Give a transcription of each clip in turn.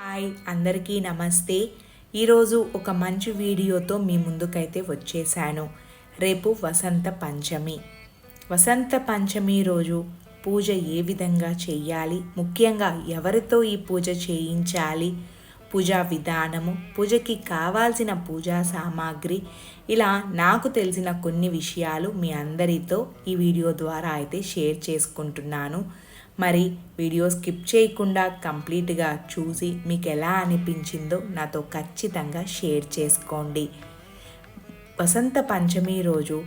Hi అందరికీ నమస్తే. ఈరోజు ఒక మంచి వీడియోతో మీ ముందుకైతే వచ్చేసాను. రేపు వసంత పంచమి. వసంత పంచమి రోజు పూజ ఏ విధంగా చేయాలి? ముఖ్యంగా ఎవరితో ఈ పూజ చేయించాలి? పూజా విధానము పూజకి కావాల్సిన పూజా సామాగ్రి ఇలా నాకు తెలిసిన కొన్ని విషయాలు మీ అందరితో ఈ వీడియో ద్వారా అయితే షేర్ చేసుకుంటున్నాను. మరి వీడియో స్కిప్ చేయకుండా కంప్లీట్గా చూసి మీకు ఎలా అనిపించిందో నాతో ఖచ్చితంగా షేర్ చేసుకోండి. వసంత పంచమి రోజు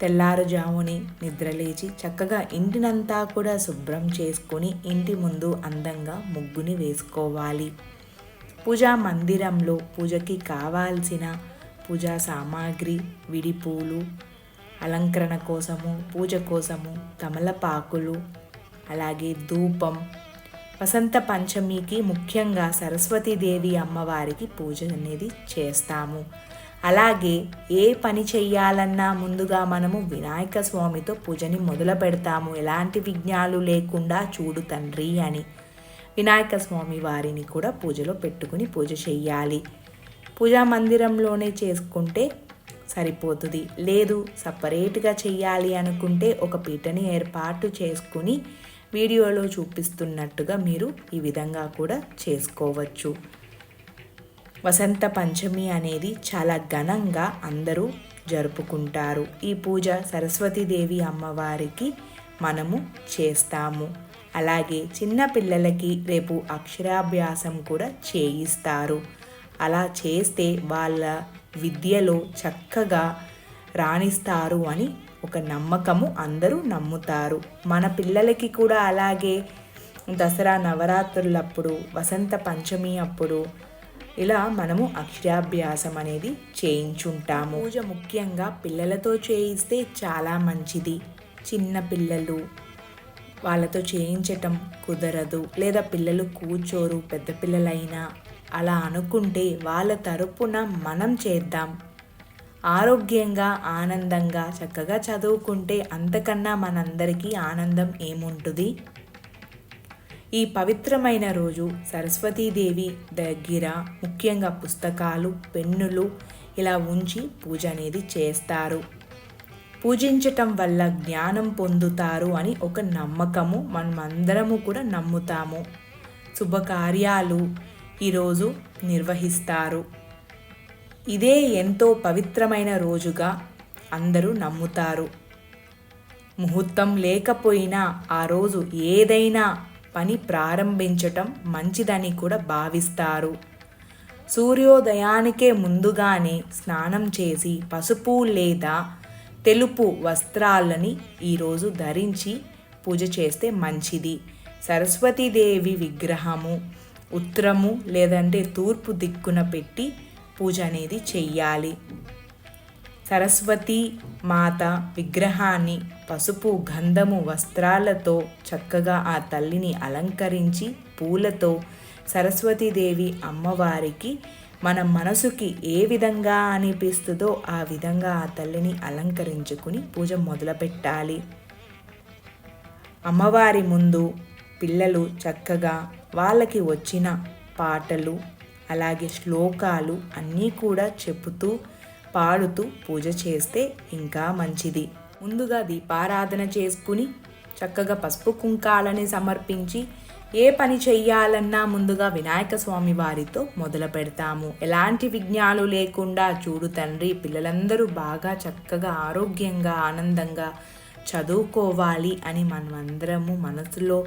తెల్లారుజాముని నిద్రలేచి చక్కగా ఇంటినంతా కూడా శుభ్రం చేసుకొని ఇంటి ముందు అందంగా ముగ్గుని వేసుకోవాలి. పూజా మందిరంలో పూజకి కావాల్సిన పూజా సామాగ్రి విడిపూలు అలంకరణ కోసము పూజ కోసము తమలపాకులు అలాగే ధూపం. వసంత పంచమికి ముఖ్యంగా సరస్వతీదేవి అమ్మవారికి పూజ అనేది చేస్తాము. అలాగే ఏ పని చెయ్యాలన్నా ముందుగా మనము వినాయక స్వామితో పూజని మొదలు పెడతాము. ఎలాంటి విఘ్నాలు లేకుండా చూడు తండ్రి అని వినాయక స్వామి వారిని కూడా పూజలో పెట్టుకుని పూజ చెయ్యాలి. పూజా మందిరంలోనే చేసుకుంటే సరిపోతుంది. లేదు సపరేట్గా చెయ్యాలి అనుకుంటే ఒక పీటని ఏర్పాటు చేసుకుని వీడియోలో చూపిస్తున్నట్టుగా మీరు ఈ విధంగా కూడా చేసుకోవచ్చు. వసంత పంచమి అనేది చాలా ఘనంగా అందరూ జరుపుకుంటారు. ఈ పూజ సరస్వతీదేవి అమ్మవారికి మనము చేస్తాము. అలాగే చిన్న పిల్లలకి రేపు అక్షరాభ్యాసం కూడా చేయిస్తారు. అలా చేస్తే వాళ్ళ విద్యలో చక్కగా రాణిస్తారు అని ఒక నమ్మకము అందరూ నమ్ముతారు. మన పిల్లలకి కూడా అలాగే. దసరా నవరాత్రులప్పుడు వసంత పంచమి అప్పుడు ఇలా మనము అక్షరాభ్యాసం అనేది చేయించుంటాము. పూజ ముఖ్యంగా పిల్లలతో చేయిస్తే చాలా మంచిది. చిన్న పిల్లలు వాళ్ళతో చేయించటం కుదరదు. లేదా పిల్లలు కూర్చోరు పెద్ద పిల్లలైనా అలా అనుకుంటే వాళ్ళ తరపున మనం చేద్దాం. ఆరోగ్యంగా ఆనందంగా చక్కగా చదువుకుంటే అంతకన్నా మనందరికీ ఆనందం ఏముంటుంది? ఈ పవిత్రమైన రోజు సరస్వతీదేవి దగ్గర ముఖ్యంగా పుస్తకాలు పెన్నులు ఇలా ఉంచి పూజ అనేది చేస్తారు. పూజించటం వల్ల జ్ఞానం పొందుతారు అని ఒక నమ్మకము మనమందరము కూడా నమ్ముతాము. శుభకార్యాలు ఈరోజు నిర్వహిస్తారు. ఇదే ఎంతో పవిత్రమైన రోజుగా అందరూ నమ్ముతారు. ముహూర్తం లేకపోయినా ఆ రోజు ఏదైనా పని ప్రారంభించటం మంచిదని కూడా భావిస్తారు. సూర్యోదయానికే ముందుగానే స్నానం చేసి పసుపు లేదా తెలుపు వస్త్రాలని ఈరోజు ధరించి పూజ చేస్తే మంచిది. సరస్వతీదేవి విగ్రహము ఉత్తరము లేదంటే తూర్పు దిక్కున పెట్టి పూజ అనేది చెయ్యాలి. సరస్వతి మాత విగ్రహాన్ని పసుపు గంధము వస్త్రాలతో చక్కగా ఆ తల్లిని అలంకరించి పూలతో సరస్వతీదేవి అమ్మవారికి మన మనసుకి ఏ విధంగా అనిపిస్తుందో ఆ విధంగా ఆ తల్లిని అలంకరించుకుని పూజ మొదలుపెట్టాలి. అమ్మవారి ముందు పిల్లలు చక్కగా వాళ్ళకి వచ్చిన పాటలు అలాగే శ్లోకాలు అన్నీ కూడా చెబుతూ పాడుతూ పూజ చేస్తే ఇంకా మంచిది. ముందుగా దీపారాధన చేసుకుని చక్కగా పసుపు కుంకాలని సమర్పించి ఏ పని చెయ్యాలన్నా ముందుగా వినాయక స్వామి వారితో మొదలు పెడతాము. ఎలాంటి విఘ్నాలు లేకుండా చూడు తండ్రి పిల్లలందరూ బాగా చక్కగా ఆరోగ్యంగా ఆనందంగా చదువుకోవాలి అని మనమందరము మనసులో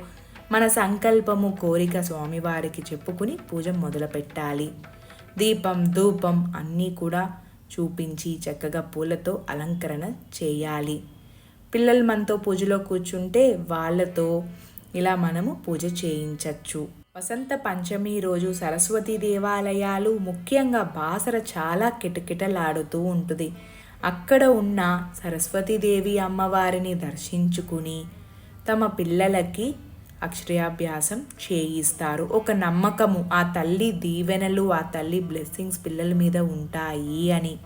మన సంకల్పము కోరిక స్వామివారికి చెప్పుకుని పూజ మొదలుపెట్టాలి. దీపం ధూపం అన్నీ కూడా చూపించి చక్కగా పూలతో అలంకరణ చేయాలి. పిల్లలు మనతో పూజలో కూర్చుంటే వాళ్ళతో ఇలా మనము పూజ చేయించవచ్చు వసంత పంచమి రోజు సరస్వతి దేవాలయాలు ముఖ్యంగా బాసర చాలా కిటకిటలాడుతూ ఉంటుంది. అక్కడ ఉన్న సరస్వతీదేవి అమ్మవారిని దర్శించుకుని తమ పిల్లలకి అక్షరాభ్యాసం చేయిస్తారు. ఒక నమ్మకము ఆ తల్లి దీవెనలు ఆ తల్లి బ్లెస్సింగ్స్ పిల్లల మీద ఉంటాయి అని.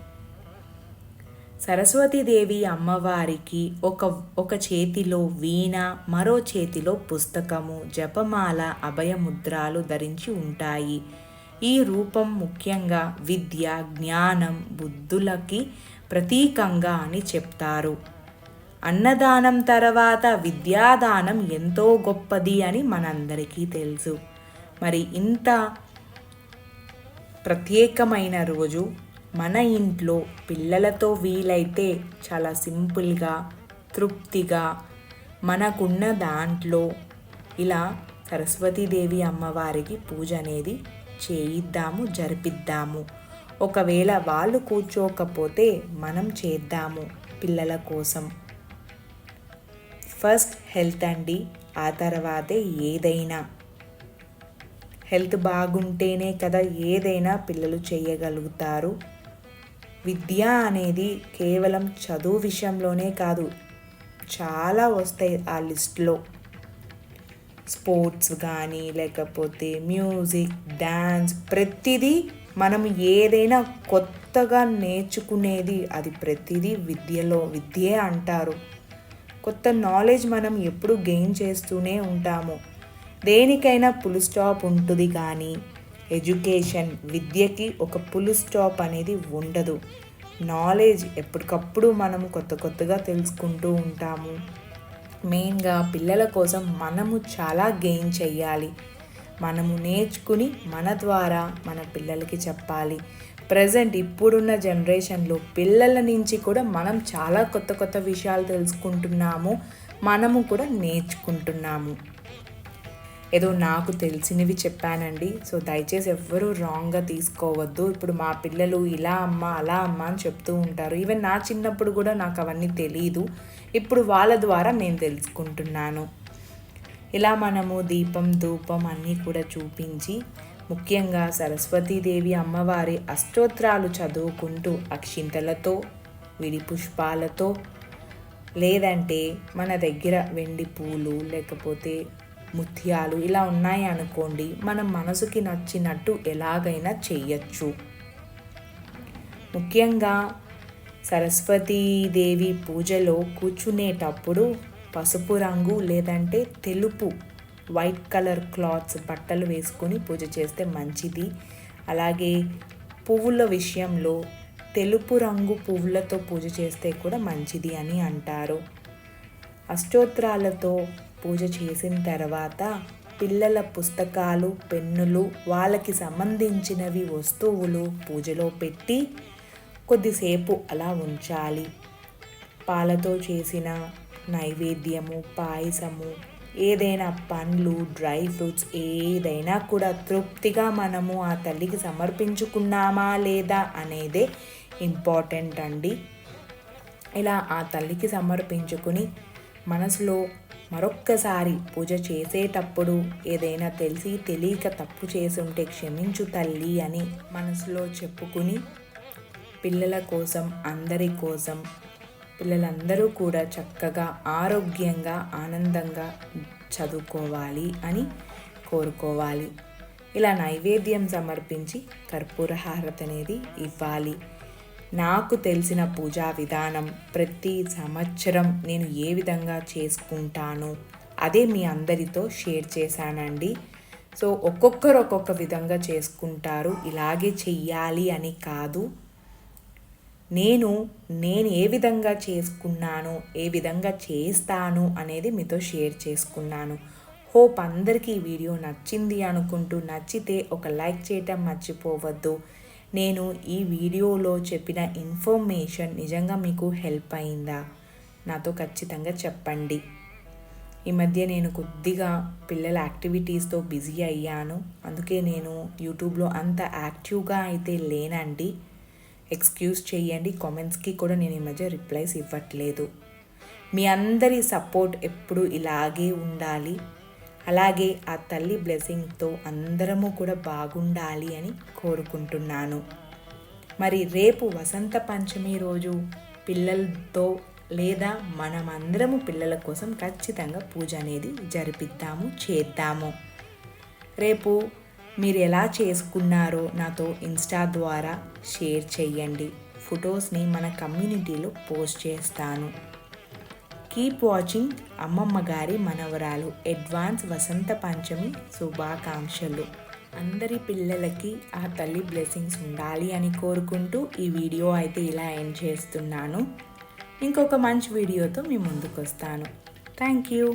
సరస్వతీదేవి అమ్మవారికి ఒక ఒక చేతిలో వీణ మరో చేతిలో పుస్తకము జపమాల అభయముద్రాలు ధరించి ఉంటాయి. ఈ రూపం ముఖ్యంగా విద్య జ్ఞానం బుద్ధులకి ప్రతీకంగా అని చెప్తారు. అన్నదానం తర్వాత విద్యాదానం ఎంతో గొప్పది అని మనందరికీ తెలుసు. మరి ఇంత ప్రత్యేకమైన రోజు మన ఇంట్లో పిల్లలతో వీలైతే చాలా సింపుల్గా తృప్తిగా మనకున్న దాంట్లో ఇలా సరస్వతీదేవి అమ్మవారికి పూజ అనేది చేయిద్దాము జరిపిద్దాము. ఒకవేళ వాళ్ళు కూర్చోకపోతే మనం చేద్దాము పిల్లల కోసం. ఫస్ట్ హెల్త్ అండి ఆ తర్వాతే ఏదైనా. హెల్త్ బాగుంటేనే కదా ఏదైనా పిల్లలు చేయగలుగుతారు విద్య అనేది కేవలం చదువు విషయంలోనే కాదు చాలా వస్తాయి ఆ లిస్ట్లో. స్పోర్ట్స్ కానీ లేకపోతే మ్యూజిక్ డ్యాన్స్ ప్రతిదీ మనం ఏదైనా కొత్తగా నేర్చుకునేది అది ప్రతిదీ విద్యలో విద్యే అంటారు. కొత్త నాలెడ్జ్ మనం ఎప్పుడు గెయిన్ చేస్తూనే ఉంటాము. దేనికైనా పులు స్టాప్ ఉంటుంది కానీ ఎడ్యుకేషన్ విద్యకి ఒక పులు స్టాప్ అనేది ఉండదు. నాలెడ్జ్ ఎప్పటికప్పుడు మనం కొత్త కొత్తగా తెలుసుకుంటూ ఉంటాము. మెయిన్గా పిల్లల కోసం మనము చాలా గెయిన్ చెయ్యాలి మనము నేర్చుకుని మన ద్వారా మన పిల్లలకి చెప్పాలి. ప్రజెంట్ ఇప్పుడున్న జనరేషన్లో పిల్లల నుంచి కూడా మనం చాలా కొత్త కొత్త విషయాలు తెలుసుకుంటున్నాము. మనము కూడా నేర్చుకుంటున్నాము. ఏదో నాకు తెలిసినవి చెప్పానండి. సో దయచేసి ఎవ్వరూ రాంగ్గా తీసుకోవద్దు. ఇప్పుడు మా పిల్లలు ఇలా అమ్మ అలా అమ్మ అని చెప్తూ ఉంటారు. ఈవెన్ నా చిన్నప్పుడు కూడా నాకు అవన్నీ తెలియదు ఇప్పుడు వాళ్ళ ద్వారా నేను తెలుసుకుంటున్నాను. ఇలా మనము దీపం ధూపం అన్నీ కూడా చూపించి ముఖ్యంగా సరస్వతీదేవి అమ్మవారి అష్టోత్రాలు చదువుకుంటూ అక్షింతలతో విడి పుష్పాలతో లేదంటే మన దగ్గర వెండి పూలు లేకపోతే ముత్యాలు ఇలా ఉన్నాయి అనుకోండి మనం మనసుకి నచ్చినట్టు ఎలాగైనా చెయ్యొచ్చు. ముఖ్యంగా సరస్వతీదేవి పూజలో కూర్చునేటప్పుడు పసుపు రంగు లేదంటే తెలుపు వైట్ కలర్ క్లాత్స్ బట్టలు వేసుకొని పూజ చేస్తే మంచిది. అలాగే పువ్వుల విషయంలో తెలుపు రంగు పువ్వులతో పూజ చేస్తే కూడా మంచిది అని అంటారు. అష్టోత్రాలతో పూజ చేసిన తర్వాత పిల్లల పుస్తకాలు పెన్నులు వాళ్ళకి సంబంధించినవి వస్తువులు పూజలో పెట్టి కొద్దిసేపు అలా ఉంచాలి. పాలతో చేసిన నైవేద్యము పాయసము ఏదైనా పండ్లు డ్రై ఫ్రూట్స్ ఏదైనా కూడా తృప్తిగా మనము ఆ తల్లికి సమర్పించుకున్నామా లేదా అనేదే ఇంపార్టెంట్ అండి. ఇలా ఆ తల్లికి సమర్పించుకుని మనసులో మరొక్కసారి పూజ చేసేటప్పుడు ఏదైనా తెలిసి తెలియక తప్పు చేసి ఉంటే క్షమించు తల్లి అని మనసులో చెప్పుకుని పిల్లల కోసం అందరి కోసం పిల్లలందరూ కూడా చక్కగా ఆరోగ్యంగా ఆనందంగా చదువుకోవాలి అని కోరుకోవాలి. ఇలా నైవేద్యం సమర్పించి కర్పూర హారతి అనేది ఇవ్వాలి. నాకు తెలిసిన పూజా విధానం ప్రతి సంవత్సరం నేను ఏ విధంగా చేసుకుంటాను అదే మీ అందరితో షేర్ చేశానండి. సో ఒక్కొక్కరు ఒక్కొక్క విధంగా చేసుకుంటారు. ఇలాగే చెయ్యాలి అని కాదు. నేను నేను ఏ విధంగా చేసుకున్నాను ఏ విధంగా చేస్తాను అనేది మీతో షేర్ చేసుకున్నాను. హోప్ అందరికీ ఈ వీడియో నచ్చింది అనుకుంటూ నచ్చితే ఒక లైక్ చేయటం మర్చిపోవద్దు. నేను ఈ వీడియోలో చెప్పిన ఇన్ఫర్మేషన్ నిజంగా మీకు హెల్ప్ అయిందా? నాతో ఖచ్చితంగా చెప్పండి. ఈ మధ్య నేను కొద్దిగా పిల్లల యాక్టివిటీస్తో బిజీ అయ్యాను. అందుకే నేను యూట్యూబ్లో అంత యాక్టివ్గా అయితే లేనండి. ఎక్స్క్యూజ్ చేయండి. కామెంట్స్కి కూడా నేను ఈ మధ్య రిప్లైస్ ఇవ్వట్లేదు. మీ అందరి సపోర్ట్ ఎప్పుడు ఇలాగే ఉండాలి. అలాగే ఆ తల్లి బ్లెస్సింగ్తో అందరము కూడా బాగుండాలి అని కోరుకుంటున్నాను. మరి రేపు వసంత పంచమి రోజు పిల్లలతో లేదా మనమందరము పిల్లల కోసం ఖచ్చితంగా పూజ అనేది జరిపిద్దాము చేద్దాము. రేపు మీరు ఎలా చేసుకున్నారో నాతో ఇన్స్టా ద్వారా షేర్ చేయండి ఫొటోస్ని మన కమ్యూనిటీలో పోస్ట్ చేస్తాను. కీప్ వాచింగ్ అమ్మమ్మ గారి మనవరాలు అడ్వాన్స్ వసంత పంచమి శుభాకాంక్షలు. అందరి పిల్లలకి ఆ తల్లి బ్లెస్సింగ్స్ ఉండాలి అని కోరుకుంటూ ఈ వీడియో అయితే ఇలా ఎండ్ చేస్తున్నాను. ఇంకొక మంచి వీడియోతో మీ ముందుకు వస్తాను థ్యాంక్ యూ.